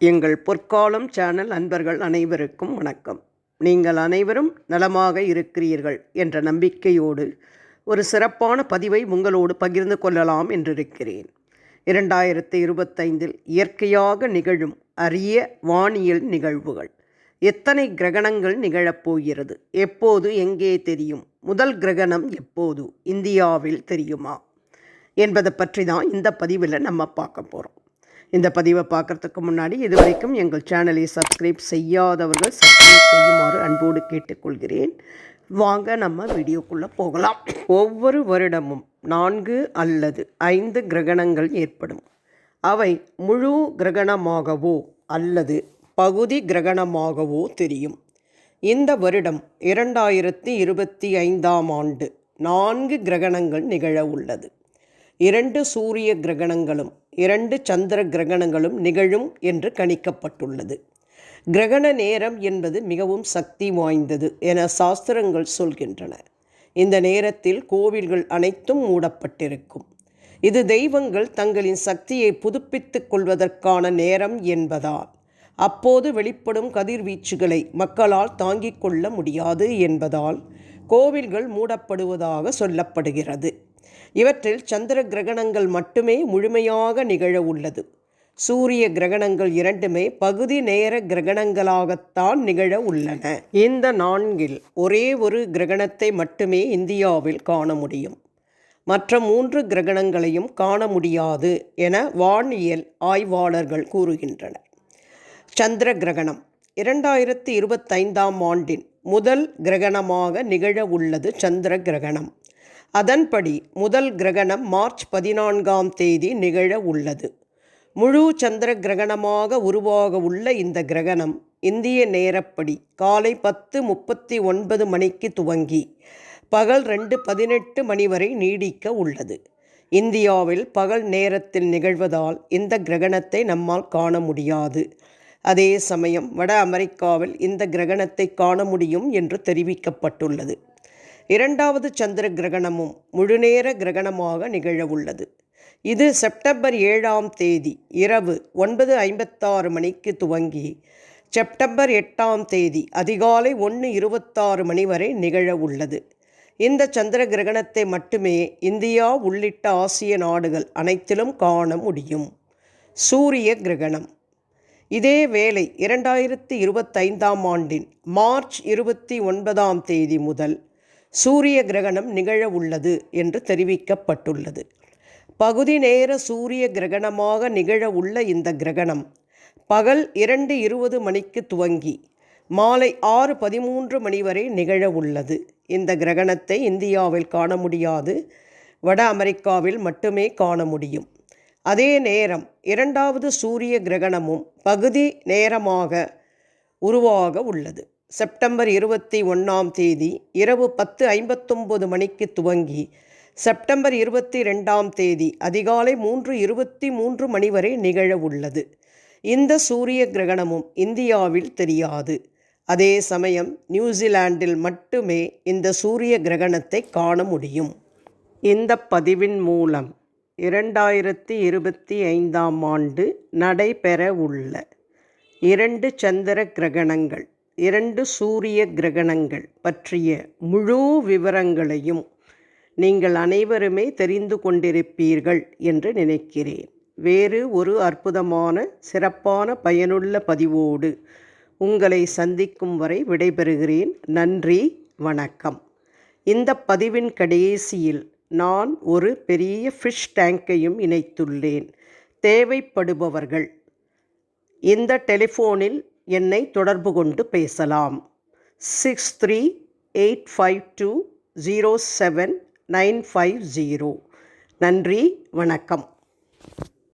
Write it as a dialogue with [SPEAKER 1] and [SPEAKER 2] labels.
[SPEAKER 1] எங்கள் பொற்காலம் சேனல் அன்பர்கள் அனைவருக்கும் வணக்கம். நீங்கள் அனைவரும் நலமாக இருக்கிறீர்கள் என்ற நம்பிக்கையோடு ஒரு சிறப்பான பதிவை உங்களோடு பகிர்ந்து கொள்ளலாம் என்றிருக்கிறேன். இரண்டாயிரத்தி இருபத்தைந்தில் இயற்கையாக நிகழும் அரிய வானியல் நிகழ்வுகள். எத்தனை கிரகணங்கள் நிகழப்போகிறது எப்போது எங்கே தெரியும்? முதல் கிரகணம் எப்போது? இந்தியாவில் தெரியுமா? என்பதை பற்றி தான் இந்த பதிவில் நம்ம பார்க்க போகிறோம் இந்த பதிவை பார்க்குறதுக்கு முன்னாடி இது வரைக்கும் எங்கள் சேனலை சப்ஸ்கிரைப் செய்யாதவர்கள் சப்ஸ்கிரைப் செய்யுமாறு அன்போடு கேட்டுக்கொள்கிறேன். வாங்க நம்ம வீடியோக்குள்ளே போகலாம். ஒவ்வொரு வருடமும் நான்கு அல்லது ஐந்து கிரகணங்கள் ஏற்படும். அவை முழு கிரகணமாகவோ அல்லது பகுதி கிரகணமாகவோ தெரியும். இந்த வருடம் இரண்டாயிரத்தி இருபத்தி ஐந்தாம் ஆண்டு நான்கு கிரகணங்கள் நிகழ உள்ளது. இரண்டு சூரிய கிரகணங்களும் இரண்டு சந்திர கிரகணங்களும் நிகழும் என்று கணிக்கப்பட்டுள்ளது. கிரகண நேரம் என்பது மிகவும் சக்தி வாய்ந்தது என சாஸ்திரங்கள் சொல்கின்றன. இந்த நேரத்தில் கோவில்கள் அனைத்தும் மூடப்பட்டிருக்கும். இது தெய்வங்கள் தங்களின் சக்தியை புதுப்பித்துக் கொள்வதற்கான நேரம் என்பதால் அப்போது வெளிப்படும் கதிர்வீச்சுகளை மக்களால் தாங்கிக் கொள்ள முடியாது என்பதால் கோவில்கள் மூடப்படுவதாக சொல்லப்படுகிறது. இவற்றில் சந்திர கிரகணங்கள் மட்டுமே முழுமையாக நிகழ உள்ளது. சூரிய கிரகணங்கள் இரண்டுமே பகுதி நேர கிரகணங்களாகத்தான் நிகழ உள்ளன. இந்த நான்கில் ஒரே ஒரு கிரகணத்தை மட்டுமே இந்தியாவில் காண முடியும். மற்ற மூன்று கிரகணங்களையும் காண முடியாது என வானியல் ஆய்வாளர்கள் கூறுகின்றனர். சந்திர கிரகணம் இரண்டாயிரத்தி இருபத்தைந்தாம் ஆண்டின் முதல் கிரகணமாக நிகழ உள்ளது சந்திர கிரகணம். அதன்படி முதல் கிரகணம் மார்ச் பதினான்காம் தேதி நிகழ உள்ளது. முழு சந்திர கிரகணமாக உருவாக உள்ள இந்த கிரகணம் இந்திய நேரப்படி காலை பத்து முப்பத்தி ஒன்பது மணிக்கு துவங்கி பகல் ரெண்டு பதினெட்டு மணி வரை நீடிக்க உள்ளது. இந்தியாவில் பகல் நேரத்தில் நிகழ்வதால் இந்த கிரகணத்தை நம்மால் காண முடியாது. அதே சமயம் வட அமெரிக்காவில் இந்த கிரகணத்தை காண முடியும் என்று தெரிவிக்கப்பட்டுள்ளது. இரண்டாவது சந்திர கிரகணமும் முழுநேர கிரகணமாக நிகழவுள்ளது. இது செப்டம்பர் ஏழாம் தேதி இரவு ஒன்பது ஐம்பத்தாறு மணிக்கு துவங்கி செப்டம்பர் எட்டாம் தேதி அதிகாலை ஒன்று இருபத்தாறு மணி வரை நிகழ உள்ளது இந்த சந்திர கிரகணத்தை மட்டுமே இந்தியா உள்ளிட்ட ஆசிய நாடுகள் அனைத்திலும் காண முடியும். சூரிய கிரகணம். இதே வேளை இரண்டாயிரத்தி இருபத்தைந்தாம் ஆண்டின் மார்ச் இருபத்தி ஒன்பதாம் தேதி முதல் சூரிய கிரகணம் நிகழ உள்ளது என்று தெரிவிக்கப்பட்டுள்ளது. பகுதி நேர சூரிய கிரகணமாக நிகழ உள்ள இந்த கிரகணம் பகல் இரண்டு இருபது மணிக்கு துவங்கி மாலை ஆறு பதிமூன்று மணி வரை நிகழ உள்ளது. இந்த கிரகணத்தை இந்தியாவில் காண முடியாது. வட அமெரிக்காவில் மட்டுமே காண முடியும். அதே நேரம் இரண்டாவது சூரிய கிரகணமும் பகுதி நேரமாக உருவாக உள்ளது. செப்டம்பர் இருபத்தி ஒன்றாம் தேதி இரவு பத்து ஐம்பத்தொம்பது மணிக்கு துவங்கி செப்டம்பர் இருபத்தி ரெண்டாம் தேதி அதிகாலை மூன்று இருபத்தி மூன்று மணி வரை நிகழ உள்ளது. இந்த சூரிய கிரகணமும் இந்தியாவில் தெரியாது. அதே சமயம் நியூசிலாண்டில் மட்டுமே இந்த சூரிய கிரகணத்தை காண முடியும். இந்த பதிவின் மூலம் இரண்டாயிரத்தி இருபத்தி ஐந்தாம் ஆண்டு நடைபெற உள்ள இரண்டு சந்திர கிரகணங்கள் இரண்டு சூரிய கிரகணங்கள் பற்றிய முழு விவரங்களையும் நீங்கள் அனைவருமே தெரிந்து கொண்டிருப்பீர்கள் என்று நினைக்கிறேன். வேறு ஒரு அற்புதமான சிறப்பான பயனுள்ள பதிவோடு உங்களை சந்திக்கும் வரை விடைபெறுகிறேன். நன்றி வணக்கம். இந்த பதிவின் கடைசியில் நான் ஒரு பெரிய ஃபிஷ் டேங்கையும் இணைத்துள்ளேன். தேவைப்படுபவர்கள் இந்த டெலிஃபோனில் என்னை தொடர்பு கொண்டு பேசலாம். Six three eight five two zero seven nine five zero நன்றி வணக்கம்.